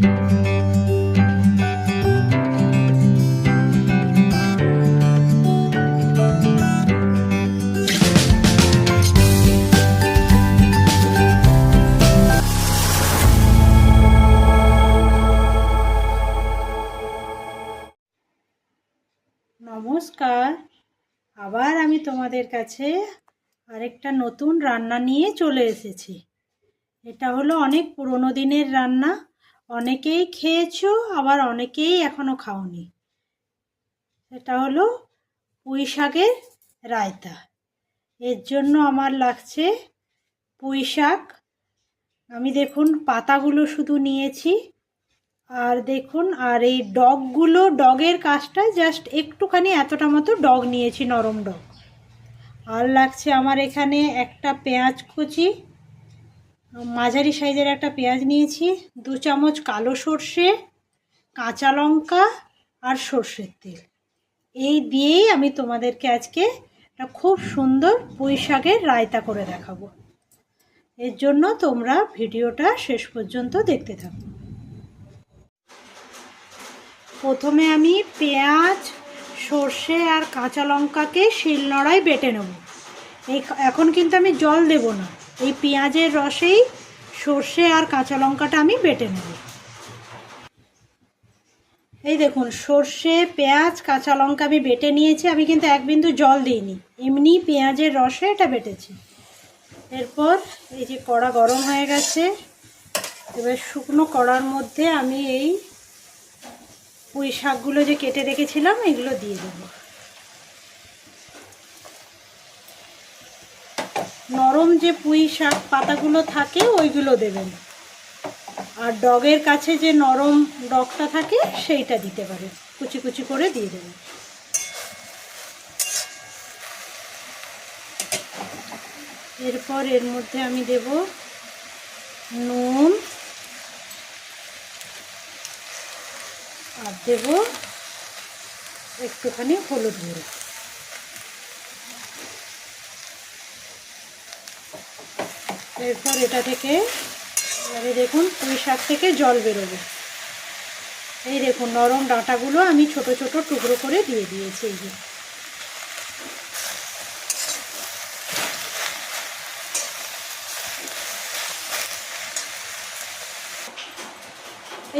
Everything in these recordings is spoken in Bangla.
নমস্কার। আবার আমি তোমাদের কাছে আরেকটা নতুন রান্না নিয়ে চলে এসেছি। এটা হলো অনেক পুরনো দিনের রান্না। অনেকেই খেয়েছো, আবার অনেকেই এখনও খাওনি। এটা হলো পুঁই শাকের রায়তা। এর জন্য আমার লাগছে পুঁই শাক। আমি দেখুন পাতাগুলো শুধু নিয়েছি। আর দেখুন, আর এই ডগগুলো, ডগের কাজটা জাস্ট একটুখানি এতটা মতো ডগ নিয়েছি, নরম ডগ। আর লাগছে আমার এখানে একটা পেঁয়াজ কুচি। মাঝারি সাইজের একটা পেঁয়াজ নিয়েছি, দু চামচ কালো সর্ষে, কাঁচা লঙ্কা আর সর্ষের তেল। এই দিয়েই আমি তোমাদেরকে আজকে একটা খুব সুন্দর পুঁই শাকের রায়তা করে দেখাবো। এর জন্য তোমরা ভিডিওটা শেষ পর্যন্ত দেখতে থাকো। প্রথমে আমি পেঁয়াজ, সর্ষে আর কাঁচা লঙ্কাকে শিলনোড়ায় বেটে নেব। এখন কিন্তু আমি জল দেব না। এই পেঁয়াজের রসেই সর্ষে আর কাঁচা লঙ্কাটা আমি বেটে নেব। এই দেখুন, সর্ষে, পেঁয়াজ, কাঁচা লঙ্কা আমি বেটে নিয়েছি। আমি কিন্তু এক বিন্দু জল দিইনি। এমনি পেঁয়াজের রসে এটা বেটেছি। এরপর এই যে কড়া গরম হয়ে গেছে, এবার শুকনো কড়ার মধ্যে আমি এই পুঁই শাকগুলো যে কেটে রেখেছিলাম, এগুলো দিয়ে দেবো। নরম যে পুঁই শাক পাতাগুলো থাকে, ওইগুলো দেবেন। আর ডগের কাছে যে নরম ডগটা থাকে, সেইটা দিতে পারেন। কুচি কুচি করে দিয়ে দেবেন। এরপর এর মধ্যে আমি দেব নুন। আর দেব একটুখানি হলুদ গুঁড়ো। এরপর এটা থেকে এবারে দেখুন, পুঁই শাক থেকে জল বেরোবে। এই দেখুন, নরম ডাঁটাগুলো আমি ছোট ছোট টুকরো করে দিয়ে দিয়েছি এই যে।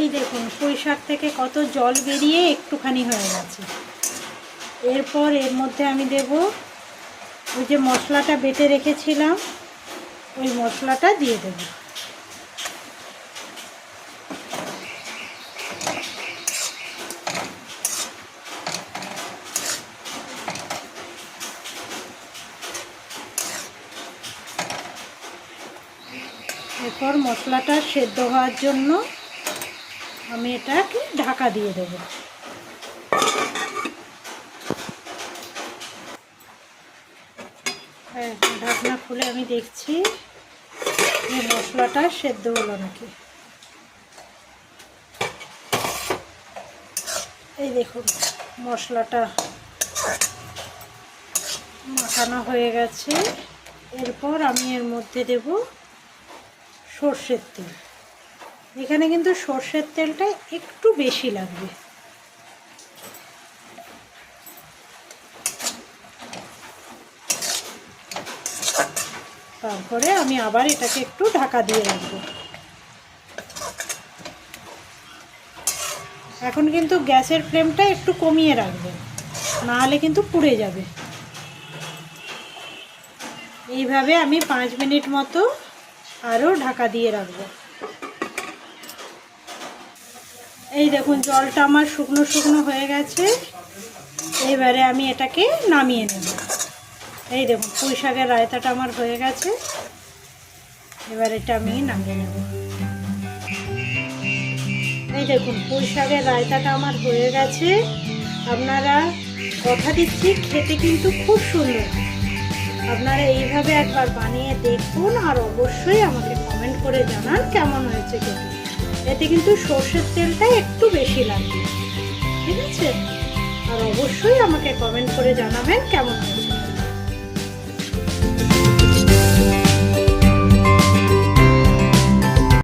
এই দেখুন, পুঁই শাক থেকে কত জল বেরিয়ে একটুখানি হয়ে গেছে। এরপর এর মধ্যে আমি দেব ওই যে মশলাটা বেটে রেখেছিলাম। ওই মশলাটা দিয়ে দেব। এরপর মশলাটা সেদ্ধ হওয়ার জন্য আমি এটাকে ঢাকা দিয়ে দেবো। ঢাকনা খুলে আমি দেখছি যে মশলাটা সেদ্ধ হলো নাকি। এই দেখুন, মশলাটা মাখানো হয়ে গেছে। এরপর আমি এর মধ্যে দেব সর্ষের তেল। এখানে কিন্তু সর্ষের তেলটা একটু বেশি লাগবে। তারপরে আমি আবার এটাকে একটু ঢাকা দিয়ে রাখব। এখন কিন্তু গ্যাসের ফ্লেমটা একটু কমিয়ে রাখবেন নাহলে কিন্তু পুড়ে যাবে। এইভাবে আমি পাঁচ মিনিট মতো আরও ঢাকা দিয়ে রাখব। এই দেখুন, জলটা আমার শুকনো শুকনো হয়ে গেছে। এবারে আমি এটাকে নামিয়ে নেব। এই দেখুন, পুঁই শাকের রায়তাটা আমার হয়ে গেছে। এবার এটা আমি নামিয়ে নেব। এই দেখুন, পুঁই শাকের রায়তাটা আমার হয়ে গেছে। আপনারা কথা দিচ্ছি, খেতে কিন্তু খুব সুন্দর। আপনারা এইভাবে একবার বানিয়ে দেখুন আর অবশ্যই আমাকে কমেন্ট করে জানান কেমন হয়েছে খেতে। এতে কিন্তু সর্ষের তেলটা একটু বেশি লাগবে। ঠিক আছে? আর অবশ্যই আমাকে কমেন্ট করে জানাবেন কেমন হয়েছে।